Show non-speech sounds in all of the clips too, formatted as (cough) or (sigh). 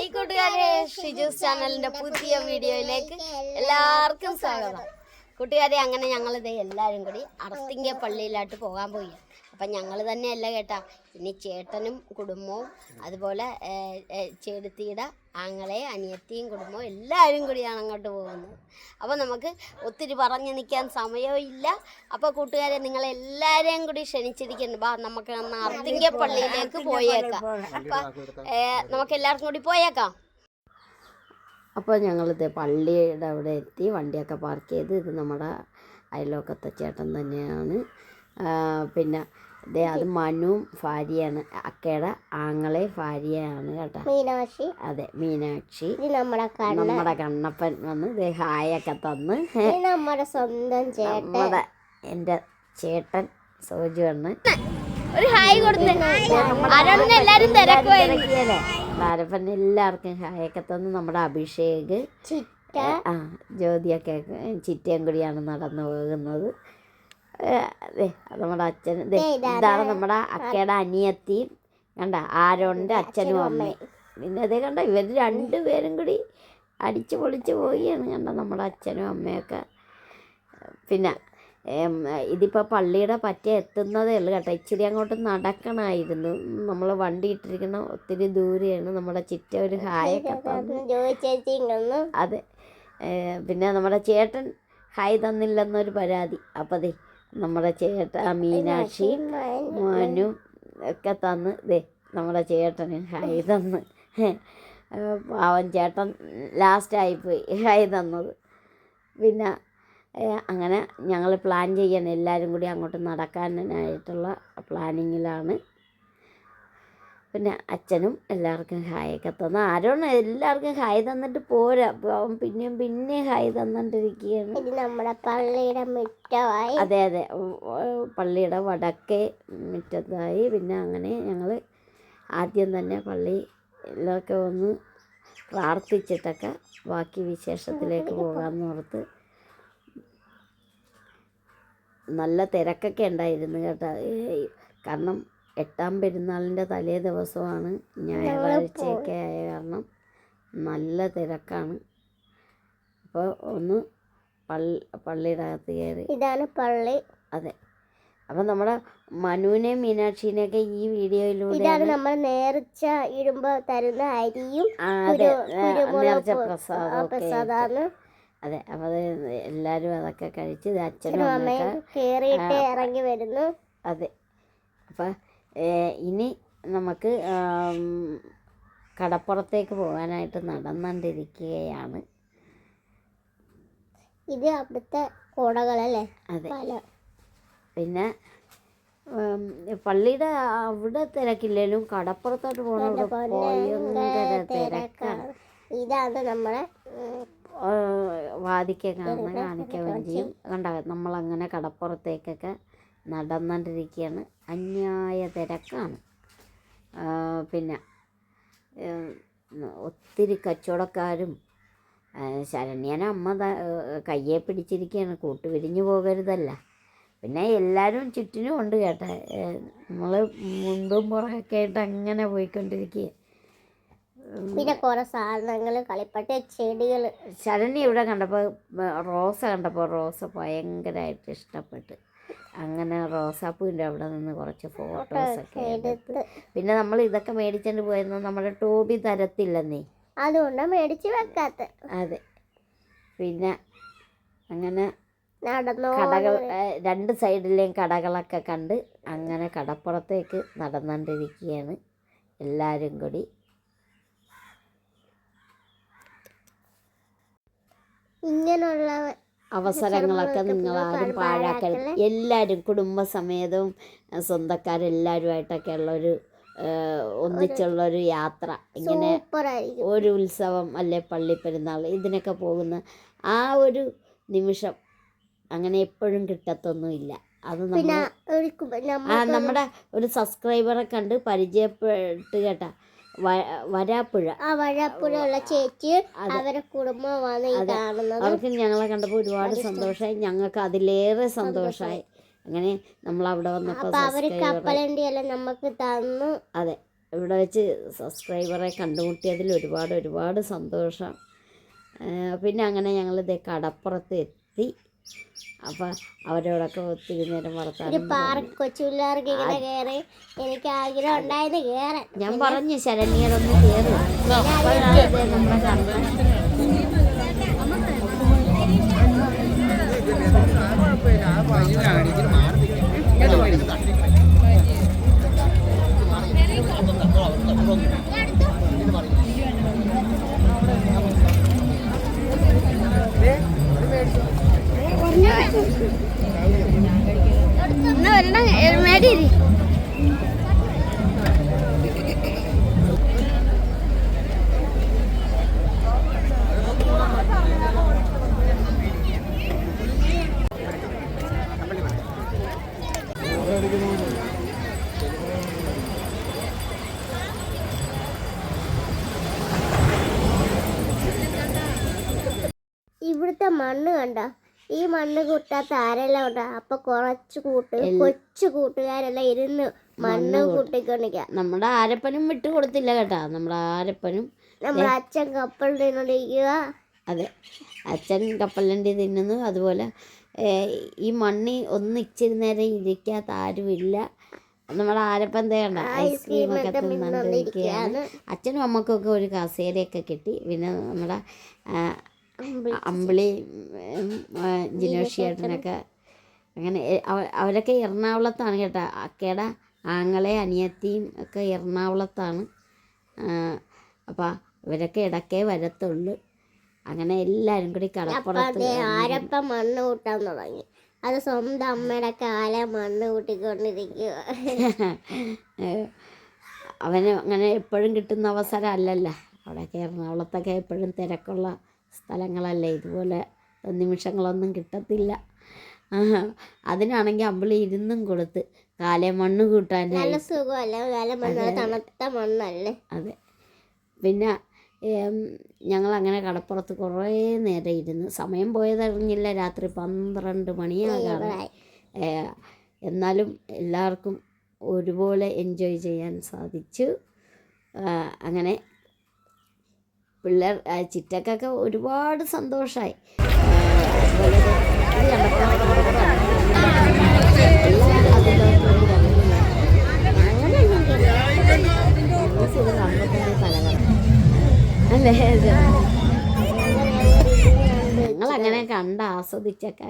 Hi കൂട്ടുകാരെ ഷിജൂസ് ചാനലിന്റെ പുതിയ വീഡിയോയിലേക്ക് എല്ലാവർക്കും സ്വാഗതം. കൂട്ടുകാരെ അങ്ങനെ ഞങ്ങളിത് എല്ലാവരും കൂടി അറസ്തിങ്ക പള്ളിയിലായിട്ട് പോകാൻ പോയി അപ്പം ഞങ്ങൾ തന്നെയല്ല കേട്ടാ. ഇനി ചേട്ടനും കുടുംബവും അതുപോലെ ചേടുത്തിയുടെ ആങ്ങളെ അനിയത്തിയും കുടുംബവും എല്ലാവരും കൂടിയാണ് അങ്ങോട്ട് പോകുന്നത്. അപ്പോൾ നമുക്ക് ഒത്തിരി പറഞ്ഞു നിൽക്കാൻ സമയമില്ല ഇല്ല. അപ്പോൾ കൂട്ടുകാരെ നിങ്ങളെല്ലാവരെയും കൂടി ക്ഷണിച്ചിരിക്കുന്നു. ബാ നമുക്ക് അന്ന് പള്ളിയിലേക്ക് പോയേക്കാം. അപ്പം നമുക്ക് എല്ലാവർക്കും കൂടി പോയേക്കാം. അപ്പോൾ ഞങ്ങളിത് പള്ളിയുടെ അവിടെ എത്തി വണ്ടിയൊക്കെ പാർക്ക് ചെയ്ത് ഇത് നമ്മുടെ അയൽവക്കത്തെ ചേട്ടൻ തന്നെയാണ്. പിന്നെ ദേ അത് മനുവും ഭാര്യയാണ്. അക്കയുടെ ആങ്ങളെ ഭാര്യയാണ് കേട്ടോ. മീനാക്ഷി. അതെ മീനാക്ഷി. നമ്മുടെ നമ്മുടെ കണ്ണപ്പൻ വന്ന് ദേ ഹായൊക്കെ തന്ന്. നമ്മുടെ സ്വന്തം ചേട്ടൻ. നമ്മുടെ എന്റെ ചേട്ടൻ സോജു വന്ന് ഒരു ഹായ് കൊടുത്ത്. എല്ലാരും എല്ലാവർക്കും ഹായൊക്കെ തന്ന് നമ്മുടെ അഭിഷേക്. ചിറ്റ. ആ ജ്യോതിയൊക്കെ ചിറ്റയും കൂടിയാണ് നടന്നു പോകുന്നത്. അത് നമ്മുടെ അച്ഛൻ ഇതാണ് നമ്മുടെ അക്കയുടെ അനിയത്തി. കണ്ട ആരോണിന്റെ അച്ഛനും അമ്മയും. പിന്നെ അതേ കണ്ട ഇവർ രണ്ടുപേരും കൂടി അടിച്ചു പൊളിച്ച് പോവുകയാണ്. കണ്ട നമ്മുടെ അച്ഛനും അമ്മയൊക്കെ. പിന്നെ ഇതിപ്പോൾ പള്ളിയുടെ പറ്റ എത്തുന്നതേ ഉള്ളൂ കേട്ടോ. ഇച്ചിരി അങ്ങോട്ട് നടക്കണമായിരുന്നു നമ്മൾ വണ്ടി ഇട്ടിരിക്കുന്ന ഒത്തിരി ദൂരെയാണ്. നമ്മുടെ ചിറ്റ ഒരു ഹായൊക്കെ അതെ പിന്നെ നമ്മുടെ ചേട്ടൻ ഹായ് തന്നില്ലെന്നൊരു പരാതി. അപ്പതേ നമ്മുടെ ചേട്ട മീനാക്ഷി മോനും ഒക്കെ തന്ന് ദേ നമ്മുടെ ചേട്ടന് ഹായ് തന്ന്. അവൻ പാവൻ ചേട്ടൻ ലാസ്റ്റായിപ്പോയി ഹായ് തന്നത്. പിന്നെ അങ്ങനെ ഞങ്ങൾ പ്ലാൻ ചെയ്യണം. എല്ലാവരും കൂടി അങ്ങോട്ട് നടക്കാനായിട്ടുള്ള പ്ലാനിങ്ങിലാണ് പിന്നെ അച്ഛനും എല്ലാവർക്കും ഹായൊക്കെ തന്നു. ആരോണ് എല്ലാവർക്കും ഹായ് തന്നിട്ട് പോരാ. പിന്നെയും പിന്നെയും ഹായ് തന്നിട്ടിരിക്കുകയാണ് ഇത് നമ്മുടെ പള്ളിയുടെ മുറ്റമായി. അതെ അതെ. പള്ളിയുടെ വടക്കേ മുറ്റത്തായി. പിന്നെ അങ്ങനെ ഞങ്ങൾ ആദ്യം തന്നെ പള്ളിയിലൊക്കെ ഒന്ന് പ്രാർത്ഥിച്ചിട്ടൊക്കെ ബാക്കി വിശേഷത്തിലേക്ക് പോകാമെന്ന് ഓർത്ത് നല്ല തിരക്കൊക്കെ ഉണ്ടായിരുന്നു കേട്ടോ. കാരണം എട്ടാം പെരുന്നാളിന്റെ തലേ ദിവസമാണ് ഞായറാഴ്ചയൊക്കെ ആയ കാരണം നല്ല തിരക്കാണ്. അപ്പോൾ ഒന്ന് പള്ളി പള്ളിയുടെ അകത്ത് കയറി. ഇതാണ് പള്ളി. അതെ. അപ്പം നമ്മുടെ മനുവിനെയും മീനാക്ഷിനെയൊക്കെ ഈ വീഡിയോയിലൂടെ ഇതാണ് നമ്മൾ നേർച്ച ഇടുമ്പോൾ തരുന്ന അരിയും പ്രസാദമാണ് അതെ. നേർച്ച അപ്പം അത്. എല്ലാവരും അതൊക്കെ കഴിച്ച് അച്ഛനും അമ്മയും കയറിയിട്ട് ഇറങ്ങി വരുന്നു. അതെ. അപ്പം ഇനി നമുക്ക് കടപ്പുറത്തേക്ക് പോകാനായിട്ട് നടന്നുകൊണ്ടിരിക്കുകയാണ് ഇത് അവിടുത്തെ കോടകളല്ലേ? അതെ. പിന്നെ പള്ളിയുടെ അവിടെ തിരക്കില്ലേലും കടപ്പുറത്തോട്ട് പോകണ ഭയങ്കര തിരക്കാണ്. ഇതാണ് നമ്മളെ വാദിക്ക കാണുന്ന കാണിക്ക വഞ്ചിയും കണ്ട നമ്മളങ്ങനെ കടപ്പുറത്തേക്കൊക്കെ നടന്നുകൊണ്ടിരിക്കുകയാണ് അന്യായ തിരക്കാണ് പിന്നെ ഒത്തിരി കച്ചവടക്കാരും ശരണ്യനെ അമ്മ കയ്യെ പിടിച്ചിരിക്കുകയാണ് കൂട്ടുപിരിഞ്ഞു പോകരുതല്ല. പിന്നെ എല്ലാവരും ചുറ്റിനും ഉണ്ട് കേട്ടോ. നമ്മൾ മുണ്ടും പുറകൊക്കെ ആയിട്ട് അങ്ങനെ പോയിക്കൊണ്ടിരിക്കുക പിന്നെ കുറെ സാധനങ്ങൾ കളിപ്പട്ട ചെടികൾ ശരണ്യ ഇവിടെ കണ്ടപ്പോൾ റോസ കണ്ടപ്പോൾ റോസ ഭയങ്കരമായിട്ട് ഇഷ്ടപ്പെട്ട്. അങ്ങനെ റോസാപ്പൂവിന്റെ അവിടെ നിന്ന് കുറച്ച് ഫോട്ടോസൊക്കെ എടുത്ത് പിന്നെ നമ്മൾ ഇതൊക്കെ മേടിച്ചുകൊണ്ട് പോയെന്ന് നമ്മുടെ ടോബി തരത്തില്ലെന്നേ. അതുകൊണ്ട് മേടിച്ച് വെക്കാത്ത. അതെ. പിന്നെ അങ്ങനെ കടകൾ രണ്ട് സൈഡിലെയും കടകളൊക്കെ കണ്ട് അങ്ങനെ കടപ്പുറത്തേക്ക് നടന്നുകൊണ്ടിരിക്കുകയാണ് എല്ലാവരും കൂടി. ഇങ്ങനെയുള്ള അവസരങ്ങളൊക്കെ നിങ്ങൾ ആരും പാഴാക്കരുത്. എല്ലാവരും കുടുംബസമേതവും സ്വന്തക്കാരെല്ലാവരുമായിട്ടൊക്കെ ഉള്ളൊരു ഒന്നിച്ചുള്ള ഒന്നിച്ചുള്ളൊരു യാത്ര. ഇങ്ങനെ ഒരു ഉത്സവം അല്ലെ പള്ളി പെരുന്നാൾ ഇതിനൊക്കെ പോകുന്ന ആ ഒരു നിമിഷം അങ്ങനെ എപ്പോഴും കിട്ടത്തൊന്നുമില്ല. അത് നമ്മൾ ആ നമ്മ നമ്മുടെ ഒരു സബ്സ്ക്രൈബറെ കണ്ട് പരിചയപ്പെട്ട് കേട്ടാ. വരാപ്പുഴ. ആ വഴപ്പുഴയുള്ള ചേച്ചി അവരെ കുടുംബമാണ് ഈ കാണുന്നത്. അവർക്ക് ഞങ്ങളെ കണ്ടപ്പോൾ ഒരുപാട് സന്തോഷമായി. ഞങ്ങൾക്ക് അതിലേറെ സന്തോഷമായി. അങ്ങനെ നമ്മൾ അവിടെ വന്നപ്പോൾ അവർ കപ്പലണ്ടി എല്ലാം നമുക്ക് തന്നു. അതെ. ഇവിടെ വെച്ച് സബ്സ്ക്രൈബറെ കണ്ടുമുട്ടിയതിൽ ഒരുപാട് ഒരുപാട് സന്തോഷം. പിന്നെ അങ്ങനെ ഞങ്ങൾ ഇതേ കടപ്പുറത്ത് എത്തി. അപ്പം അവരോടൊക്കെ ഒത്തിരി നേരം വർത്താനം പാർക്ക് കൊച്ചു പിള്ളേർക്ക് ഇങ്ങനെ കയറി എനിക്ക് ആഗ്രഹം ഉണ്ടായത് കയറാൻ ഞാൻ പറഞ്ഞു ശരണ്യരൊന്ന് കയറി അപ്പോഴാണ് നമ്മളെ കണ്ടത് ഇവിടുത്തെ മണ്ണ് കണ്ട? ഈ മണ്ണ് കൂട്ടാത്ത ആരെല്ലാം ഉണ്ട്? അപ്പൊ കുറച്ച് കൂട്ട് കൊച്ചു കൂട്ടുകാരെല്ലാം ഇരുന്ന് മണ്ണ് കൂട്ടിക്കൊണ്ടിരിക്കുക നമ്മുടെ ആരപ്പനും വിട്ടു കൊടുത്തില്ല കേട്ടാ. നമ്മുടെ ആരപ്പനും നമ്മുടെ അച്ഛൻ കപ്പൽ തിന്നോണ്ടിരിക്കുക അതെ. അച്ഛൻ കപ്പലണ്ടി തിന്നുന്നു അതുപോലെ ഈ മണ്ണി ഒന്ന് ഇച്ചിരി നേരം ഇരിക്കാത്ത ആരുമില്ല. നമ്മുടെ ആരപ്പൻ തേണ്ട ഐസ്ക്രീമൊക്കെ തിന്നുകൊണ്ടിരിക്കുകയാണ് അച്ഛനും അമ്മക്കൊക്കെ ഒരു കസേരയൊക്കെ കിട്ടി. പിന്നെ നമ്മുടെ അമ്പിളി ജിനോഷി ചേട്ടനൊക്കെ അങ്ങനെ അവരൊക്കെ എറണാകുളത്താണ് കേട്ടോ. അക്കയുടെ ആങ്ങളെ അനിയത്തിയും ഒക്കെ എറണാകുളത്താണ്. അപ്പം ഇവരൊക്കെ ഇടയ്ക്കേ വരത്തുള്ളൂ. അങ്ങനെ എല്ലാവരും കൂടി കടപ്പുറത്ത് ആരപ്പ മണ്ണ് കൂട്ടാൻ തുടങ്ങി. അത് സ്വന്തം അമ്മയുടെ കാല മണ്ണ് കൂട്ടിക്കൊണ്ടിരിക്കുക അവന് അങ്ങനെ എപ്പോഴും കിട്ടുന്ന അവസരം അല്ലല്ലോ. അവിടെയൊക്കെ എറണാകുളത്തൊക്കെ എപ്പോഴും തിരക്കുള്ള സ്ഥലങ്ങളല്ലേ? ഇതുപോലെ നിമിഷങ്ങളൊന്നും കിട്ടത്തില്ല. അതിനാണെങ്കിൽ അമ്പിളി ഇരുന്നും കൊടുത്ത് കാലെ മണ്ണ് കൂട്ടാൻ നല്ല സുഖമല്ല? തണുത്ത മണ്ണല്ലേ? അതെ. പിന്നെ ഞങ്ങൾ അങ്ങനെ കടപ്പുറത്ത് കുറേ നേരം ഇരുന്ന് സമയം പോയതറിഞ്ഞില്ല. രാത്രി പന്ത്രണ്ട് മണിയാകാറ് എന്നാലും എല്ലാവർക്കും ഒരുപോലെ എൻജോയ് ചെയ്യാൻ സാധിച്ചു. അങ്ങനെ പിള്ളേർ ചിറ്റക്കൊക്കെ ഒരുപാട് സന്തോഷമായി. അല്ലേ? ഞങ്ങളങ്ങനെ കണ്ട് ആസ്വദിച്ചൊക്കെ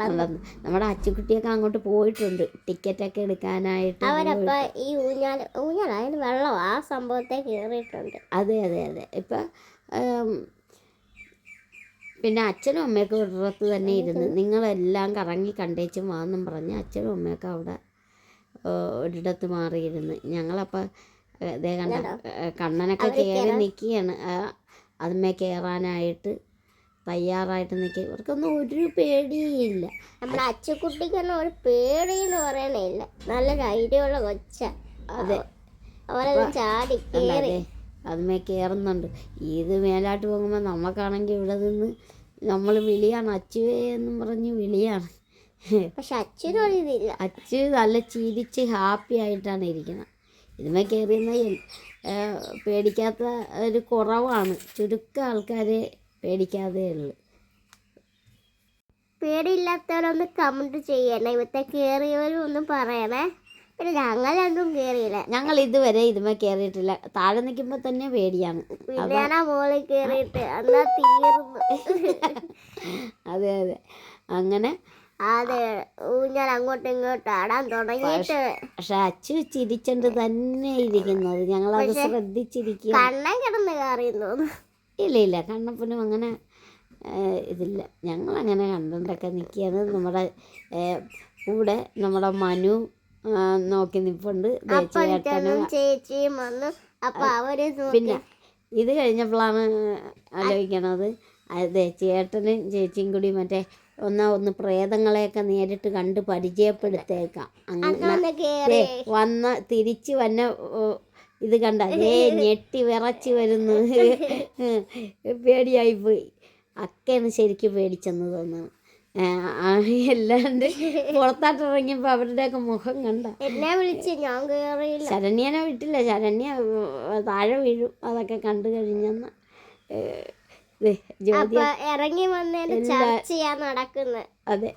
നടന്നു. നമ്മുടെ അച്ചുകുട്ടിയൊക്കെ അങ്ങോട്ട് പോയിട്ടുണ്ട്. ടിക്കറ്റ് ടിക്കറ്റൊക്കെ എടുക്കാനായിട്ട്. അവരപ്പ ഈ ഊഞ്ഞാൽ ഊഞ്ഞാൽ അതിന് വെള്ളം ആ സംഭവത്തെ കയറിയിട്ടുണ്ട് അതെ അതെ അതെ. ഇപ്പം പിന്നെ അച്ഛനും അമ്മയൊക്കെ ഒരിടത്ത് തന്നെ ഇരുന്ന് നിങ്ങളെല്ലാം കറങ്ങി കണ്ടേച്ചും വാന്നും പറഞ്ഞ് അച്ഛനും അമ്മയൊക്കെ അവിടെ ഒരിടത്ത് മാറിയിരുന്ന്. ഞങ്ങളപ്പോൾ ഇതേ കണ്ട കണ്ണനൊക്കെ കയറി നിൽക്കുകയാണ് അതുമേ കയറാനായിട്ട് തയ്യാറായിട്ട് നിൽക്കുക. ഇവർക്കൊന്നും ഒരു പേടിയില്ല. നമ്മുടെ അച്ചക്കുട്ടിക്കൊന്നും ഒരു പേടിയെന്ന് പറയണില്ല നല്ല ധൈര്യമുള്ള കൊച്ച. അതെ. അവരെല്ലാം ചാടി കയറി അതുമേ കയറുന്നുണ്ട് ഇത് മേലാട്ട് പോകുമ്പോൾ നമുക്കാണെങ്കിൽ ഇവിടെ നിന്ന് നമ്മൾ വിളിയാണ്. അച്ചുവേ എന്നും പറഞ്ഞ് വിളിയാണ്. പക്ഷെ അച്ഛനൊരിതില്ല അച്ചു നല്ല ചിരിച്ച് ഹാപ്പി ആയിട്ടാണ് ഇരിക്കുന്നത് ഇതുമേ കയറിയെന്ന പേടിക്കാത്ത ഒരു കുറവാണ്. ചുരുക്കം ആൾക്കാരെ പേടിക്കാതെ ഉള്ളു. പേടിയില്ലാത്തവരൊന്ന് കമന്റ് ചെയ്യണേ. ഇവിടുത്തെ കയറിയവരും ഒന്ന് പറയണേ. പിന്നെ ഞങ്ങളൊന്നും കേറിയില്ല. ഞങ്ങൾ ഇതുവരെ ഇതുമേ കേറിയിട്ടില്ല. താഴെ നിൽക്കുമ്പോൾ തന്നെ പേടിയാണ്. ഞാൻ മോളിൽ കയറിയിട്ട് എന്നാ തീർന്നു. അതെ അതെ. അങ്ങനെ അതെ ഊഞ്ഞാൽ അങ്ങോട്ടും ഇങ്ങോട്ടും ആടാൻ തുടങ്ങിയിട്ട്. പക്ഷെ അച്ചു ചിരിച്ചണ്ട് തന്നെ ഇരിക്കുന്നത്. അത് ശ്രദ്ധിച്ചിരിക്കുക കണ്ണൻ കിടന്ന് കയറിയെന്ന് ഇല്ല ഇല്ല. കണ്ണപ്പനും അങ്ങനെ ഇതില്ല. ഞങ്ങൾ അങ്ങനെ കണ്ടൊക്കെ നിൽക്കുകയാണ്. നമ്മുടെ കൂടെ നമ്മുടെ മനു നോക്കി നിപ്പുണ്ട്. ചേച്ചിയും വന്നു. അപ്പൊ അവർ പിന്നെ ഇത് കഴിഞ്ഞപ്പോഴാണ് ആലോചിക്കണത്. അതെ ചേട്ടനും ചേച്ചിയും കൂടി മറ്റേ ഒന്നാ ഒന്ന് പ്രേതങ്ങളെയൊക്കെ നേരിട്ട് കണ്ട് പരിചയപ്പെടുത്തേക്കാം. അങ്ങനെ വന്ന തിരിച്ച് വന്ന ഇത് കണ്ട ഏ (laughs) ഞെട്ടി വിറച്ച് വരുന്നു (laughs) പേടിയായിപ്പോയി അക്കയാണ് ശരിക്കും പേടിച്ചെന്ന് തോന്നുന്നു എല്ലാണ്ട് ഇറങ്ങിയപ്പോ ഇറങ്ങിയപ്പോൾ അവരുടെയൊക്കെ മുഖം കണ്ട. എന്നെ വിളിച്ച് ഞാൻ കേറിയില്ല ശരണ്യനെ വിട്ടില്ല. ശരണ്യ താഴെ വീഴും. അതൊക്കെ കണ്ടു കഴിഞ്ഞെന്ന്. ഇറങ്ങി നടക്കുന്നത് അതെ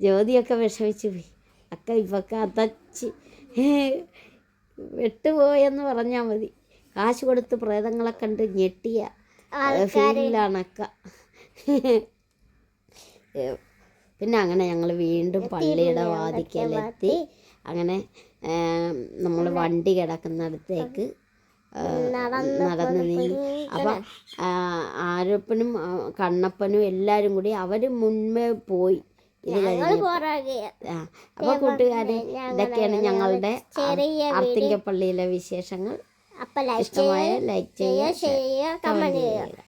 ജ്യോതിയൊക്കെ വിഷമിച്ചു പോയി. അക്ക ഇപ്പൊക്കെ അതച്ച് വെട്ടുപോയെന്ന് പറഞ്ഞാൽ മതി. കാശ് കൊടുത്ത് പ്രേതങ്ങളെ കണ്ട് ഞെട്ടിയ ഫീലിലാണ് അക്ക. പിന്നെ അങ്ങനെ ഞങ്ങൾ വീണ്ടും പള്ളിയുടെ വാതിക്കലെത്തി. അങ്ങനെ നമ്മൾ വണ്ടി കിടക്കുന്നിടത്തേക്ക് നടന്നു നീങ്ങി അപ്പം ആരപ്പനും കണ്ണപ്പനും എല്ലാവരും കൂടി അവർ മുൻപേ പോയി അപ്പൊ കൂട്ടുകാരെ ഇതൊക്കെയാണ് ഞങ്ങളുടെ അർത്തിങ്കപ്പള്ളിയിലെ വിശേഷങ്ങൾ. ഇഷ്ടമായ ലൈക്ക് ചെയ്യുക ചെയ്യുക. കമന്റ് ചെയ്യുക.